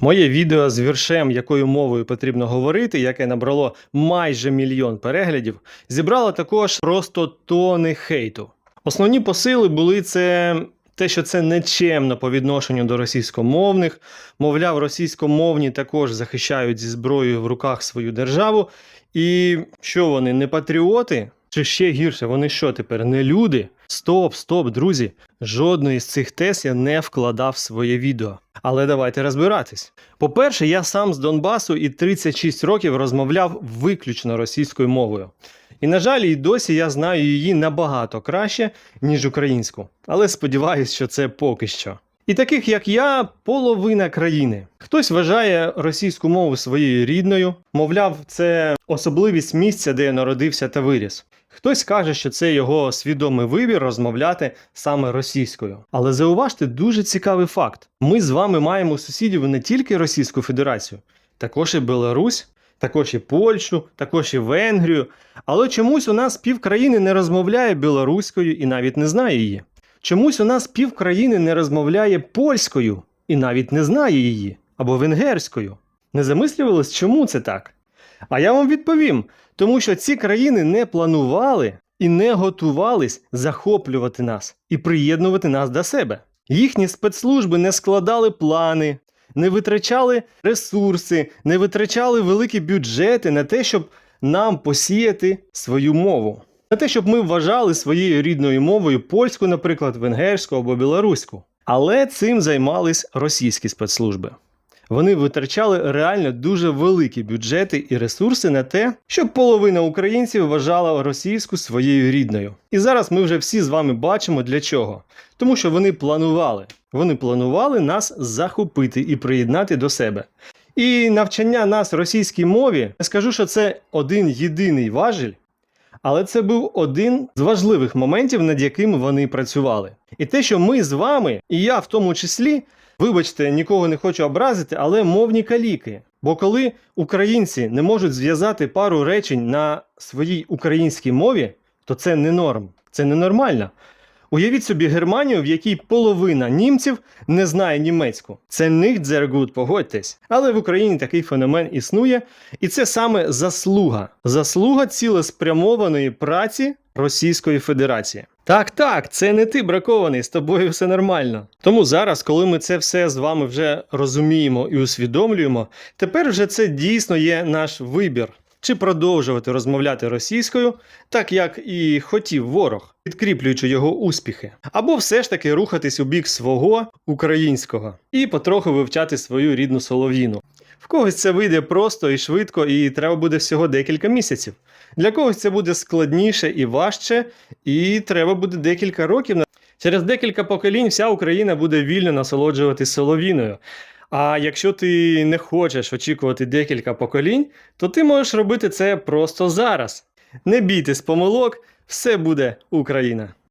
Моє відео з віршем, якою мовою потрібно говорити, яке набрало майже мільйон переглядів, зібрало також просто тони хейту. Основні посили були це те, що це нечемно по відношенню до російськомовних, мовляв, російськомовні також захищають зі зброєю в руках свою державу. І що вони не патріоти? Чи ще гірше, вони що тепер не люди? Стоп, стоп, друзі! Жодної з цих тез я не вкладав в своє відео. Але давайте розбиратись. По-перше, я сам з Донбасу і 36 років розмовляв виключно російською мовою. І, на жаль, і досі я знаю її набагато краще, ніж українську. Але сподіваюся, що це поки що. І таких, як я, половина країни. Хтось вважає російську мову своєю рідною, мовляв, це особливість місця, де я народився та виріс. Хтось каже, що це його свідомий вибір розмовляти саме російською. Але зауважте дуже цікавий факт: ми з вами маємо сусідів не тільки Російську Федерацію, також і Білорусь, також і Польщу, також і Венгрію. Але чомусь у нас півкраїни не розмовляє білоруською і навіть не знає її. Чомусь у нас півкраїни не розмовляє польською і навіть не знає її або венгерською. Не замислювались, чому це так? А я вам відповім: тому що ці країни не планували і не готувались захоплювати нас і приєднувати нас до себе. Їхні спецслужби не складали плани, не витрачали ресурси, не витрачали великі бюджети на те, щоб нам посіяти свою мову. На те, щоб ми вважали своєю рідною мовою польську, наприклад, венгерську або білоруську. Але цим займались російські спецслужби. Вони витрачали реально дуже великі бюджети і ресурси на те, щоб половина українців вважала російську своєю рідною. І зараз ми вже всі з вами бачимо для чого. Тому що вони планували. Вони планували нас захопити і приєднати до себе. І навчання нас російській мові, я скажу, що це один єдиний важіль, але це був один з важливих моментів, над яким вони працювали. І те, що ми з вами, і я в тому числі, вибачте, нікого не хочу образити, але мовні каліки. Бо коли українці не можуть зв'язати пару речень на своїй українській мові, то це не норм, це ненормально. Уявіть собі Германію, в якій половина німців не знає німецьку. Це sehr gut, погодьтесь. Але в Україні такий феномен існує, і це саме заслуга. Заслуга цілеспрямованої праці Російської Федерації. Так, так, це не ти бракований, з тобою все нормально. Тому зараз, коли ми це все з вами вже розуміємо і усвідомлюємо, тепер вже це дійсно є наш вибір. Чи продовжувати розмовляти російською, так як і хотів ворог, підкріплюючи його успіхи, або все ж таки рухатись у бік свого українського і потроху вивчати свою рідну солов'їну. В когось це вийде просто і швидко, і треба буде всього декілька місяців. Для когось це буде складніше і важче, і треба буде декілька років. Через декілька поколінь вся Україна буде вільно насолоджуватись солов'їною. А якщо ти не хочеш очікувати декілька поколінь, то ти можеш робити це просто зараз. Не бійтесь помилок, все буде Україна.